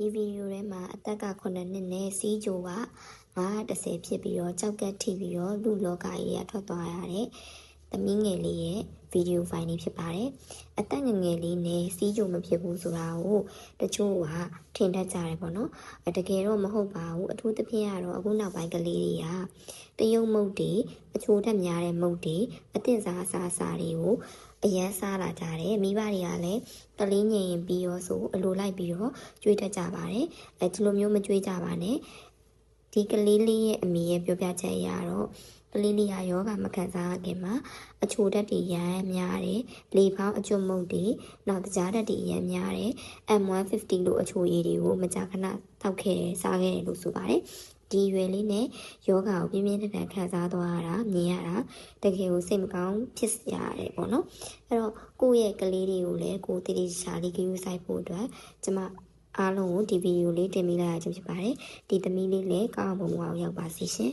ဒီဗီဒီယိုထဲမှာအသက်က9နှစ်နဲ့စီးဂျိုက930ဖြစ်ပြီးတော့ကြောက်ကက်ထိပြီးတော့လူလောကကြီးကထွက်သွားရတဲ့ သမီးငယ်လေးရဲ့ဗီဒီယိုဖိုင်လေးဖြစ်ပါတယ်။အသက်ငယ်ငယ်လေးနဲ့စီးဂျိုမဖြစ်ဘူးဆိုတာကိုတချို့ကထင်တတ်ကြတယ်ပေါ့နော်။အတကယ်တော့မဟုတ်ပါဘူး။အထူးသဖြင့်ကတော့အခုနောက်ပိုင်းကလေးတွေကတရုတ်မုတ်တွေအချိုးတက်များတဲ့မုတ်တွေအသင့်စားအစားအစာတွေကိုအရန်စားလာကြတယ်။မိဘတွေကလည်းကလေးငယ်ရင်ပြီးရောဆိုအလိုလိုက်ပြီးတော့ကြွေးတတ်ကြပါတယ်။အဲဒီလိုမျိုးမကြွေးကြပါနဲ့။ဒီကလေးလေးရဲ့အမေရဲ့ပြောပြချက်အရတော့ ကလေးလေးကယောဂမခံစားရခင်မှာအချိုတက်တွေရမ်းများတယ်။လေဖောင်းအကျွတ်မုတ်တွေနောက်တကြားတက်တွေရမ်းများတယ်။ M150 လို့အချိုရည်တွေကိုမကြာခဏတောက်ခဲ့တယ်စားခဲ့တယ်လို့ဆိုပါတယ်။ဒီရွယ်လေးနဲ့ယောဂကိုပြင်းပြင်းထန်ထန်ခံစားသွားရတာမြင်ရတာတကယ်ကိုစိတ်မကောင်းဖြစ်ရတယ်ပေါ့နော်အဲ့တော့ကိုယ့်ရဲ့ကလေးတွေကိုလည်းကိုယ်တည်တည်ချာလေးကြည့်ဆိုင်ဖို့အတွက်ကျမအားလုံးကိုဒီဗီဒီယိုလေးတင်ပေးလိုက်ရခြင်းဖြစ်ပါတယ်ဒီသမီးလေးလည်းကောင်းအောင်ဘုံဘဝကိုရောက်ပါစေရှင်